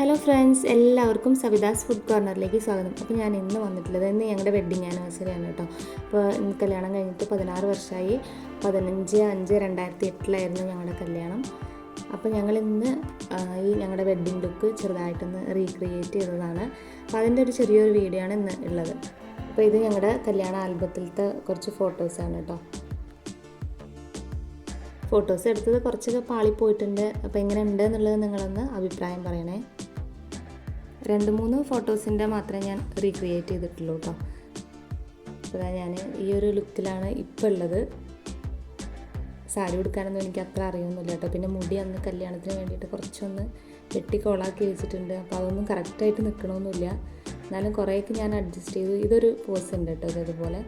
Hello friends എല്ലാവർക്കും സവിതാസ് food കോർണറിലേക്ക് സ്വാഗതം. അപ്പോൾ ഞാൻ ഇന്ന് വന്നിട്ടുള്ളത് ഇന്ന് ഞങ്ങളുടെ വെഡ്ഡിങ് ആനിവേഴ്സറിയാണ് കേട്ടോ. അപ്പോൾ കല്യാണം കഴിഞ്ഞിട്ട് പതിനാറ് വർഷമായി പതിനഞ്ച് അഞ്ച് രണ്ടായിരത്തി എട്ടിലായിരുന്നു ഞങ്ങളുടെ കല്യാണം. അപ്പോൾ ഞങ്ങൾ ഇന്ന് ഈ ഞങ്ങളുടെ വെഡ്ഡിങ് ലുക്ക് ചെറുതായിട്ടൊന്ന് റീക്രിയേറ്റ് ചെയ്തതാണ്. അപ്പോൾ അതിന്റെ ഒരു ചെറിയൊരു വീഡിയോ ആണ് ഇന്ന് ഉള്ളത് അപ്പോൾ ഇത് ഞങ്ങളുടെ കല്യാണ ആൽബത്തിലത്തെ കുറച്ച് ഫോട്ടോസാണ് കേട്ടോ. ഫോട്ടോസ് എടുത്തത് കുറച്ചൊക്കെ പാളിപ്പോയിട്ടുണ്ട്. അപ്പോൾ എങ്ങനെ ഉണ്ട് എന്നുള്ളത് നിങ്ങളൊന്ന് അഭിപ്രായം പറയണേ. രണ്ട് മൂന്ന് ഫോട്ടോസിന്റെ മാത്രമേ ഞാൻ റീക്രിയേറ്റ് ചെയ്തിട്ടുള്ളൂ കേട്ടോ അപ്പോൾ ഞാൻ ഈ ഒരു ലുക്കിലാണ് ഇപ്പോൾ ഉള്ളത്. സാരി ഉടുക്കാനൊന്നും എനിക്ക് അത്ര അറിയൊന്നുമില്ല കേട്ടോ പിന്നെ മുടി അന്ന് കല്യാണത്തിന് വേണ്ടിയിട്ട് കുറച്ചൊന്ന് വെട്ടി കോളാക്കി വെച്ചിട്ടുണ്ട്. അപ്പോൾ അതൊന്നും കറക്റ്റായിട്ട് നിൽക്കണമെന്നില്ല എന്നാലും കുറേയൊക്കെ ഞാൻ അഡ്ജസ്റ്റ് ചെയ്തു. ഇതൊരു പോസ് ഉണ്ട് കേട്ടോ ഇതുപോലെ.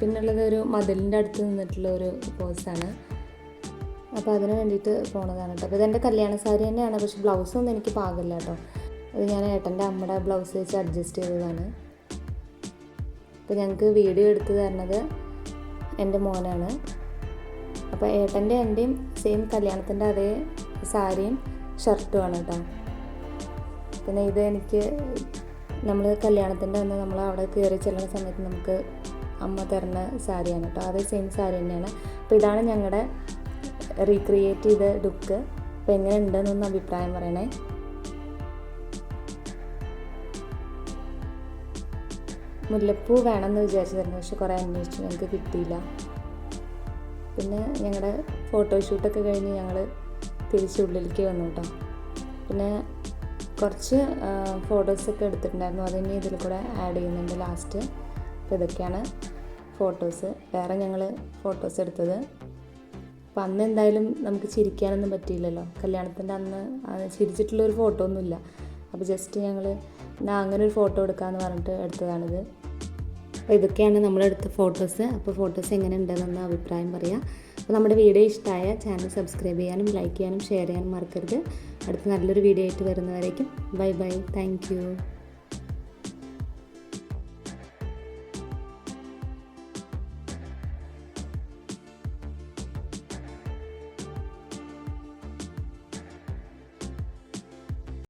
പിന്നുള്ളത് ഒരു മതിലിന്റെ അടുത്ത് നിന്നിട്ടുള്ള ഒരു പോസാണ് അപ്പോൾ അതിന് വേണ്ടിയിട്ട് പോണതാണ് കേട്ടോ അപ്പോൾ ഇതെന്റെ കല്യാണ സാരി തന്നെയാണ്. പക്ഷെ ബ്ലൗസൊന്നും എനിക്ക് പാകില്ല കേട്ടോ അത് ഞാൻ ഏട്ടന്റെ അമ്മയുടെ ബ്ലൗസ് വെച്ച് അഡ്ജസ്റ്റ് ചെയ്തതാണ്. അപ്പോൾ ഞങ്ങൾക്ക് വീഡിയോ എടുത്ത് തരണത് എന്റെ മോനാണ്. അപ്പോൾ ഏട്ടന്റെ എന്റെയും സെയിം കല്യാണത്തിന്റെ അതേ സാരിയും ഷർട്ടുമാണ് കേട്ടോ പിന്നെ ഇത് എനിക്ക് നമ്മൾ കല്യാണത്തിന്റെ അന്ന് നമ്മൾ അവിടെ കയറി ചെല്ലുന്ന സമയത്ത് നമുക്ക് അമ്മ തരുന്ന സാരിയാണ് കേട്ടോ അതേ സെയിം സാരി തന്നെയാണ്. അപ്പോൾ ഇതാണ് ഞങ്ങളുടെ റീക്രിയേറ്റ് ചെയ്ത ലുക്ക് അപ്പോൾ എങ്ങനെ ഉണ്ടെന്നൊന്ന് അഭിപ്രായം പറയണേ. മുല്ലപ്പൂ വേണമെന്ന് വിചാരിച്ചതായിരുന്നു പക്ഷെ കുറേ അന്വേഷിച്ചു ഞങ്ങൾക്ക് കിട്ടിയില്ല. പിന്നെ ഞങ്ങളുടെ ഫോട്ടോഷൂട്ടൊക്കെ കഴിഞ്ഞ് ഞങ്ങൾ തിരിച്ച് ഉള്ളിലേക്ക് വന്നു കേട്ടോ. പിന്നെ കുറച്ച് ഫോട്ടോസൊക്കെ എടുത്തിട്ടുണ്ടായിരുന്നു അതിനി ഇതിൽ കൂടെ ആഡ് ചെയ്യുന്നുണ്ട് ലാസ്റ്റ് അപ്പോൾ ഇതൊക്കെയാണ് ഫോട്ടോസ് വേറെ ഞങ്ങൾ ഫോട്ടോസ് എടുത്തത്. അപ്പം അന്ന് എന്തായാലും നമുക്ക് ചിരിക്കാനൊന്നും പറ്റിയില്ലല്ലോ. കല്യാണത്തിന്റെ അന്ന് ചിരിച്ചിട്ടുള്ള ഒരു ഫോട്ടോ ഒന്നുമില്ല. അപ്പോൾ ജസ്റ്റ് ഞങ്ങൾ ഞാൻ അങ്ങനെ ഒരു ഫോട്ടോ എടുക്കാമെന്ന് പറഞ്ഞിട്ട് എടുത്തതാണിത്. അപ്പോൾ ഇതൊക്കെയാണ് നമ്മളെടുത്ത ഫോട്ടോസ് അപ്പോൾ ഫോട്ടോസ് എങ്ങനെ ഉണ്ടെന്നൊന്ന് അഭിപ്രായം പറയാം. അപ്പോൾ നമ്മുടെ വീഡിയോ ഇഷ്ടമായ ചാനൽ സബ്സ്ക്രൈബ് ചെയ്യാനും ലൈക്ക് ചെയ്യാനും ഷെയർ ചെയ്യാനും മറക്കരുത്. അടുത്ത നല്ലൊരു വീഡിയോ ആയിട്ട് വരുന്നവരേക്കും ബൈ ബൈ താങ്ക്